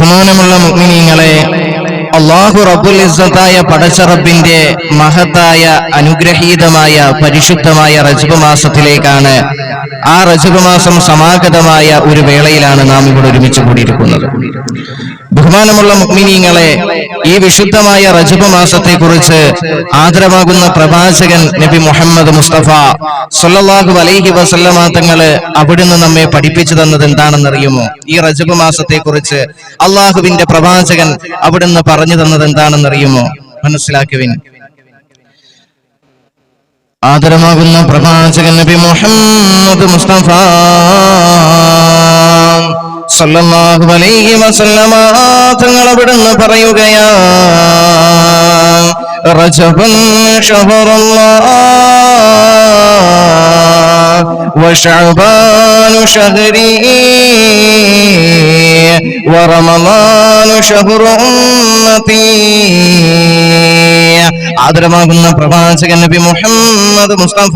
ബഹുമാനമുള്ള മുഗ്മിനീങ്ങളെ അള്ളാഹു റബുൽ ഇസ്സത്തായ പടച്ചറബിന്റെ മഹത്തായ അനുഗ്രഹീതമായ പരിശുദ്ധമായ റജബ് മാസത്തിലേക്കാണ് ആ റജബ് മാസം സമാഗതമായ ഒരു വേളയിലാണ് നാം ഇവിടെ ഒരുമിച്ച് കൂടിയിരിക്കുന്നത്. ബഹുമാനമുള്ള മുക്മിനീങ്ങളെ ഈ വിശുദ്ധമായ റജബ് മാസത്തെ കുറിച്ച് ആദരവാകുന്ന പ്രവാചകൻ നബി മുഹമ്മദ് മുസ്തഫ സൊല്ലാഹു അലൈഹി വസല്ലമ തങ്ങൾ അവിടുന്ന് നമ്മെ പഠിപ്പിച്ചു തന്നത് എന്താണെന്നറിയുമോ? ഈ റജബ് മാസത്തെ കുറിച്ച് അള്ളാഹുവിന്റെ പ്രവാചകൻ അവിടുന്ന് പറഞ്ഞു തന്നത് എന്താണെന്നറിയുമോ? മനസ്സിലാക്കുവിൻ. ആദരമാകുന്ന പ്രവാചകൻ നബി മുഹമ്മദ് മുസ്തഫ സല്ലല്ലാഹു അലൈഹി വസല്ലമ തങ്ങൾ അവിടുന്ന് പറയുകയാ وشعبان شهري ورمضان شهر أمتي ആദരമാകുന്ന പ്രവാചകൻ നബി മുഹമ്മദ് മുസ്തഫ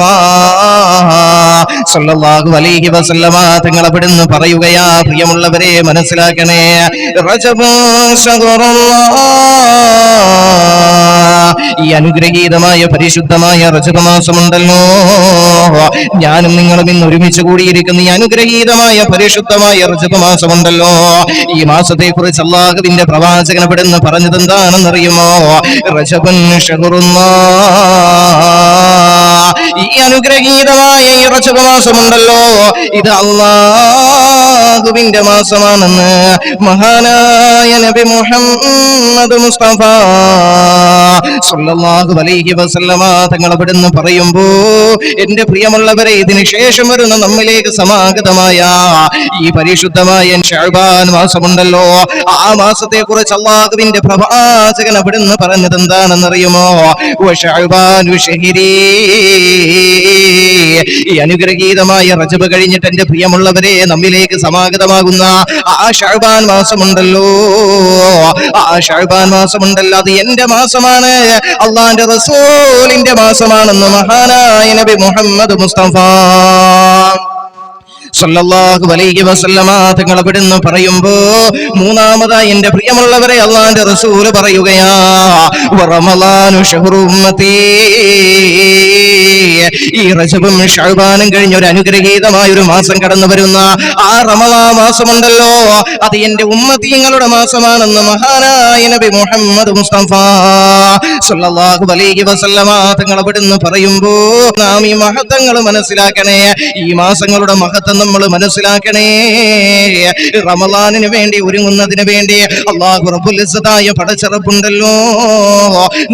സല്ലല്ലാഹു അലൈഹി വസല്ലമ തങ്ങൾ അവിടുന്ന് പറയുകയാ പ്രിയമുള്ളവരെ മനസ്സിലാക്കണേ റജബ് ഈ അനുഗ്രഹീതമായ പരിശുദ്ധമായ റജബ് മാസമുണ്ടല്ലോ ഞാനും നിങ്ങളും ഇന്ന് ഒരുമിച്ച് കൂടിയിരിക്കുന്ന. ഈ അനുഗ്രഹീതമായ പരിശുദ്ധമായ റജബ് മാസമുണ്ടല്ലോ. ഈ മാസത്തെ കുറിച്ച് അള്ളാഹുവിന്റെ പ്രവാചകൻ പെടുന്ന് പറഞ്ഞത് എന്താണെന്നറിയുമോ? റജബൻ ഈ അനുഗ്രഹീതമായ ഈ റജബ് മാസമുണ്ടല്ലോ. ഇത് അള്ളാഹുവിന്റെ മാസമാണെന്ന് മഹാനായ നബി മുഹമ്മദ് മുസ്തഫ സല്ലല്ലാഹു അലൈഹി വസല്ലമ തങ്ങൾ അവിടുന്ന് പറയുമ്പോ എന്റെ പ്രിയമുള്ളവരെ ഇതിന് ശേഷം വരുന്ന നമ്മിലേക്ക് സമാഗതമായ. ഈ പരിശുദ്ധമായ ഷഅബാൻ മാസമുണ്ടല്ലോ. ആ മാസത്തെ കുറിച്ച് അള്ളാഹുവിന്റെ പ്രവാചകൻ അവിടുന്ന് പറഞ്ഞത് എന്താണെന്നറിയുമോ? ഈ അനുഗ്രഹീതമായ റജബ് കഴിഞ്ഞിട്ട് എന്റെ പ്രിയമുള്ളവരെ നമ്മിലേക്ക് സമാഗതമാകുന്ന ആ ഷഅബാൻ മാസമുണ്ടല്ലോ. ആ ഷഅബാൻ മാസമുണ്ടല്ലോ. അത് എന്റെ മാസമാണ്. അള്ളാന്റെ റസൂലിന്റെ മാസമാണെന്ന് മഹാനായ നബി മുഹമ്മദ് മുസ്തഫ Allah സല്ലല്ലാഹു അലൈഹി വസല്ലമ തങ്ങൾ അവിടുന്ന് പറയുമ്പോ മൂന്നാമതായി എന്റെ പ്രിയമുള്ളവരെ അള്ളാന്റെ റസൂൽ പറയുകയാ റമളാനു ഷഹ്റു ഉമ്മത്തി. ഈ റജബും ഷഅബാനും കഴിഞ്ഞ ഒരു അനുഗ്രഹീതമായ ഒരു മാസം കടന്നു വരുന്ന ആ റമളാ മാസമുണ്ടല്ലോ. അത് എന്റെ ഉമ്മത്തിങ്ങളുടെ മാസമാണെന്ന് മഹാനായ നബി മുഹമ്മദ് മുസ്തഫ സല്ലല്ലാഹു അലൈഹി വസല്ലമ തങ്ങൾ അവിടുന്ന് പറയുമ്പോ നാം ഈ മഹത്വങ്ങൾ മനസ്സിലാക്കണേ. ഈ മാസങ്ങളുടെ മഹത്വം നമ്മൾ മനസ്സിലാക്കണേ. റമദാനിന് വേണ്ടി ഒരുങ്ങുന്നതിന് വേണ്ടി അള്ളാഹു റബ്ബുൽ ഇസ്സത്തായ പടച്ചിറപ്പുണ്ടല്ലോ.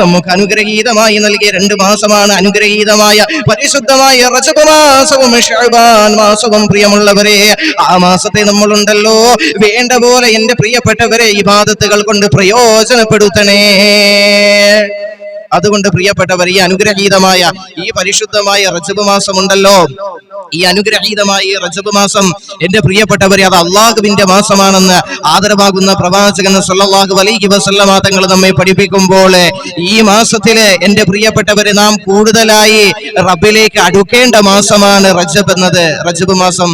നമുക്ക് അനുഗ്രഹീതമായി നൽകിയ രണ്ട് മാസമാണ് അനുഗ്രഹീതമായ പരിശുദ്ധമായ റജബ് മാസവും ഷഹബാൻ മാസവും പ്രിയമുള്ളവരെ. ആ മാസത്തെ നമ്മളുണ്ടല്ലോ. വേണ്ട പോലെ എന്റെ പ്രിയപ്പെട്ടവരെ ഈ ബാധത്തുകൾ കൊണ്ട് പ്രയോജനപ്പെടുത്തണേ. അതുകൊണ്ട് പ്രിയപ്പെട്ടവർ ഈ അനുഗ്രഹീതമായ ഈ പരിശുദ്ധമായ റജബ് മാസം ഉണ്ടല്ലോ ഈ അനുഗ്രഹീതമായ റജബ് മാസം എന്റെ പ്രിയപ്പെട്ടവരെ അത് അള്ളാഹുവിന്റെ മാസമാണെന്ന് ആദരവാകുന്ന പ്രവാചകൻ സല്ലാഹു അലൈഹി വസല്ലമ തങ്ങൾ നമ്മെ പഠിപ്പിക്കുമ്പോൾ ഈ മാസത്തിൽ എന്റെ പ്രിയപ്പെട്ടവരെ നാം കൂടുതലായി റബ്ബിലേക്ക് അടുക്കേണ്ട മാസമാണ് റജബ് എന്നത്. റജബ് മാസം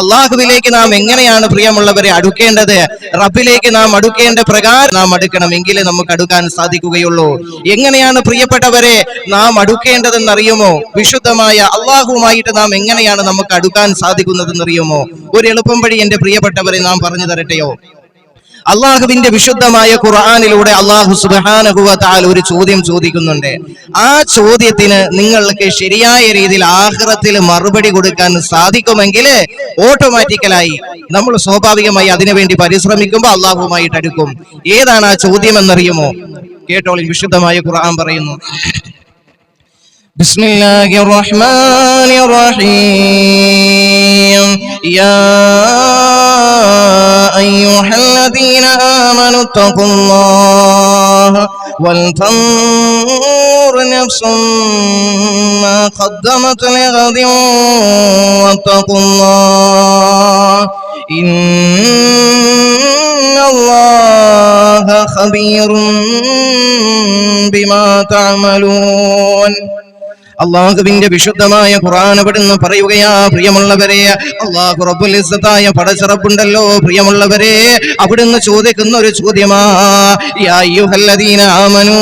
അള്ളാഹുവിലേക്ക് നാം എങ്ങനെയാണ് പ്രിയമുള്ളവരെ അടുക്കേണ്ടത്? റബ്ബിലേക്ക് നാം അടുക്കേണ്ട പ്രകാരം നാം അടുക്കണം എങ്കിലേ നമുക്ക് അടുക്കാൻ സാധിക്കുകയുള്ളൂ. എങ്ങനെയാണ് പ്രിയപ്പെട്ടവരെ നാം അടുക്കേണ്ടതെന്ന് അറിയുമോ വിശുദ്ധമായ അള്ളാഹുവുമായിട്ട് നാം എങ്ങനെയാണ് നമുക്ക് അടുക്കാൻ സാധിക്കുന്നതെന്നറിയുമോ? ഒരു എളുപ്പം വഴി എന്റെ പ്രിയപ്പെട്ടവരെ നാം പറഞ്ഞു തരട്ടെയോ? അള്ളാഹുവിന്റെ വിശുദ്ധമായ ഖുർആാനിലൂടെ അള്ളാഹു സുബാനഹുവത്താൽ ഒരു ചോദ്യം ചോദിക്കുന്നുണ്ട്. ആ ചോദ്യത്തിന് നിങ്ങൾക്ക് ശരിയായ രീതിയിൽ ആഹ്റത്തിൽ മറുപടി കൊടുക്കാൻ സാധിക്കുമെങ്കിൽ ഓട്ടോമാറ്റിക്കലായി നമ്മൾ സ്വാഭാവികമായി അതിനുവേണ്ടി പരിശ്രമിക്കുമ്പോൾ അള്ളാഹുമായിട്ട് അടുക്കും. ഏതാണ് ആ ചോദ്യം എന്നറിയുമോ കേട്ടോളി വിശുദ്ധമായ ഖുർആൻ പറയുന്നു. بسم الله الرحمن الرحيم. يا أيها الذين آمنوا اتقوا الله ولتنظر نفس ما قدمت لغد واتقوا الله. إن الله خبير بما تعملون. അള്ളാഹുവിന്റെ വിശുദ്ധമായ അവിടുന്ന് പറയുകയാ പ്രിയമുള്ളവരെ അള്ളാഹു റബ്ബുൽ ഇസ്സത്തായ പടച്ചിറപ്പുണ്ടല്ലോ പ്രിയമുള്ളവരെ അവിടുന്ന് ചോദിക്കുന്ന ഒരു ചോദ്യമാ ആമനൂ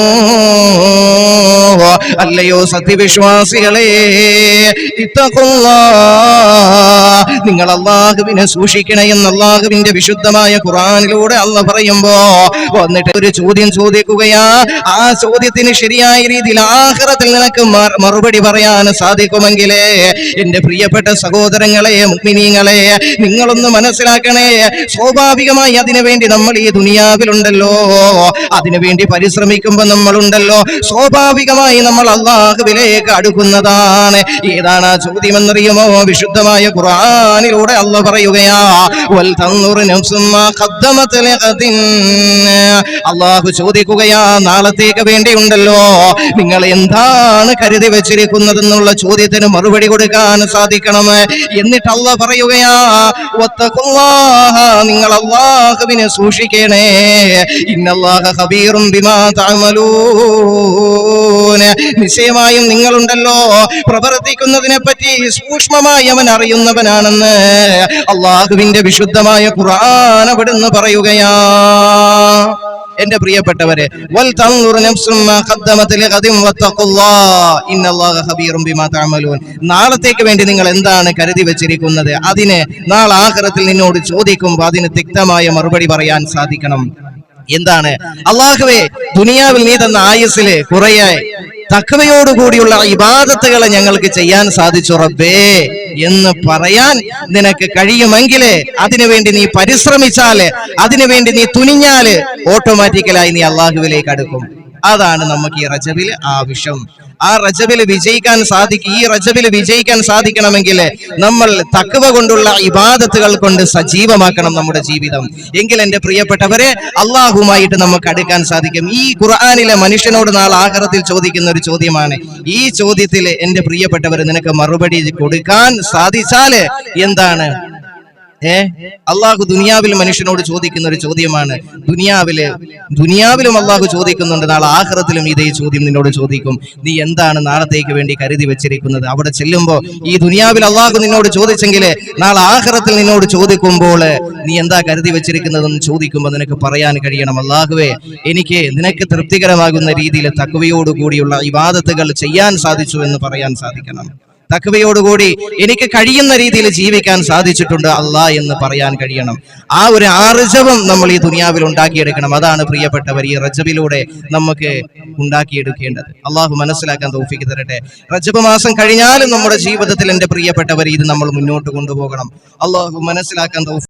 അല്ലയോ സത്യവിശ്വാസികളെ ഇത്തഖുല്ലാ നിങ്ങൾ അള്ളാഹുവിനെ സൂക്ഷിക്കണേ എന്ന് അള്ളാഹുവിന്റെ വിശുദ്ധമായ ഖുറാനിലൂടെ അല്ല പറയുമ്പോ വന്നിട്ട് ഒരു ചോദ്യം ചോദിക്കുകയാ. ആ ചോദ്യത്തിന് ശരിയായ രീതിയിൽ ആഹ്റത്തിൽ നിനക്ക് മറുപടി പറയാൻ സാധിക്കുമെങ്കിലേ എന്റെ പ്രിയപ്പെട്ട സഹോദരങ്ങളെ മുഗ്മിനീങ്ങളെ നിങ്ങളൊന്ന് മനസ്സിലാക്കണേ സ്വാഭാവികമായി അതിനു വേണ്ടി നമ്മൾ ഈ ദുനിയാവിലുണ്ടല്ലോ. അതിനു വേണ്ടി പരിശ്രമിക്കുമ്പോ നമ്മളുണ്ടല്ലോ. സ്വാഭാവികമായി നമ്മൾ അള്ളാഹുവിലേക്ക് അടുക്കുന്നതാണ്. ഏതാണ് ആ ചോദ്യമെന്നറിയുമോ? വിശുദ്ധമായ വിശുദ്ധമായ ഖുർആനിലൂടെ അല്ല പറയുകയാ അള്ളാഹു ചോദിക്കുകയാ നാളത്തേക്ക് വേണ്ടിയുണ്ടല്ലോ. നിങ്ങൾ എന്താണ് കരുതി വെച്ചിരിക്കുന്നതെന്നുള്ള ചോദ്യത്തിന് മറുപടി കൊടുക്കാൻ സാധിക്കണം. എന്നിട്ട് അല്ല പറയുകയാ നിങ്ങൾ അള്ളാഹുവിനെ സൂക്ഷിക്കണേ. ഇന്നല്ലാഹ ബിമാ നിശ്ചയമായും നിങ്ങളുണ്ടല്ലോ. പ്രവർത്തിക്കുന്നതിനെ പറ്റി സൂക്ഷ്മമായി അവൻ അറിയുന്നവനാണെന്ന് അള്ളാഹുവിന്റെ വിശുദ്ധമായ ഖുർആൻ പറയുകയാ. എന്റെ പ്രിയപ്പെട്ടവരെ നാളത്തേക്ക് വേണ്ടി നിങ്ങൾ എന്താണ് കരുതി വെച്ചിരിക്കുന്നത്? അതിനെ നാളെ ആഖിറത്തിൽ നിന്നോട് ചോദിക്കുമ്പോൾ അതിന് തിക്തമായ മറുപടി പറയാൻ സാധിക്കണം. എന്താണ്? അള്ളാഹുവേ ദുനിയാവിൽ നീ തന്ന ആയുസിൽ കുറെ തക്കവയോടുകൂടിയുള്ള ഇബാദത്തുകളെ ഞങ്ങൾക്ക് ചെയ്യാൻ സാധിച്ചു റബ്ബേ എന്ന് പറയാൻ നിനക്ക് കഴിയുമെങ്കിലേ അതിനുവേണ്ടി നീ പരിശ്രമിച്ചാൽ അതിനുവേണ്ടി നീ തുനിഞ്ഞാൽ ഓട്ടോമാറ്റിക്കലായി നീ അള്ളാഹുവിലേക്ക് അടുക്കും. അതാണ് നമുക്ക് ഈ റജബിൽ ആവശ്യം. ആ റജബിൽ വിജയിക്കാൻ സാധിക്കും ഈ റജബിൽ വിജയിക്കാൻ സാധിക്കണമെങ്കിൽ നമ്മൾ തക്കവ കൊണ്ടുള്ള ഇബാദത്തുകൾ കൊണ്ട് സജീവമാക്കണം നമ്മുടെ ജീവിതം. എങ്കിൽ എന്റെ പ്രിയപ്പെട്ടവരെ അള്ളാഹുമായിട്ട് നമുക്ക് അടുക്കാൻ സാധിക്കും. ഈ ഖുർആാനിലെ മനുഷ്യനോട് നാളെ ആഹാരത്തിൽ ചോദിക്കുന്ന ഒരു ചോദ്യമാണ്. ഈ ചോദ്യത്തിൽ എന്റെ പ്രിയപ്പെട്ടവർ നിനക്ക് മറുപടി കൊടുക്കാൻ സാധിച്ചാൽ എന്താണ്? ഏ? അള്ളാഹു ദുനിയാവിൽ മനുഷ്യനോട് ചോദിക്കുന്ന ഒരു ചോദ്യമാണ്. ദുനിയാവിൽ ദുനിയാവിലും അള്ളാഹു ചോദിക്കുന്നുണ്ട് നാളെ ആഹ്റത്തിലും ഇതേ ചോദ്യം നിന്നോട് ചോദിക്കും. നീ എന്താണ് നാളത്തേക്ക് വേണ്ടി കരുതി വെച്ചിരിക്കുന്നത്? അവിടെ ചെല്ലുമ്പോ ഈ ദുനിയാവിൽ അള്ളാഹു നിന്നോട് ചോദിച്ചെങ്കിൽ നാളെ ആഹ്റത്തിൽ നിന്നോട് ചോദിക്കുമ്പോൾ നീ എന്താ കരുതി വെച്ചിരിക്കുന്നതെന്ന് ചോദിക്കുമ്പോൾ നിനക്ക് പറയാൻ കഴിയണം. അള്ളാഹുവേ എനിക്ക് നിനക്ക് തൃപ്തികരമാകുന്ന രീതിയിൽ തക്കവയോടുകൂടിയുള്ള ഇവാദത്തുകൾ ചെയ്യാൻ സാധിച്ചു എന്ന് പറയാൻ സാധിക്കണം. തക്കവയോടുകൂടി എനിക്ക് കഴിയുന്ന രീതിയിൽ ജീവിക്കാൻ സാധിച്ചിട്ടുണ്ട് അല്ലാ എന്ന് പറയാൻ കഴിയണം. ആ ഒരു ആർജവം നമ്മൾ ഈ ദുനിയാവിൽ ഉണ്ടാക്കിയെടുക്കണം. അതാണ് പ്രിയപ്പെട്ടവർ ഈ റജബിലൂടെ നമുക്ക് ഉണ്ടാക്കിയെടുക്കേണ്ടത്. അള്ളാഹു മനസ്സിലാക്കാൻ തോഫിക്ക് തരട്ടെ. റജബ് മാസം കഴിഞ്ഞാലും നമ്മുടെ ജീവിതത്തിൽ എന്റെ പ്രിയപ്പെട്ടവർ ഇത് നമ്മൾ മുന്നോട്ട് കൊണ്ടുപോകണം. അള്ളാഹു മനസ്സിലാക്കാൻ തൗഫീഖ്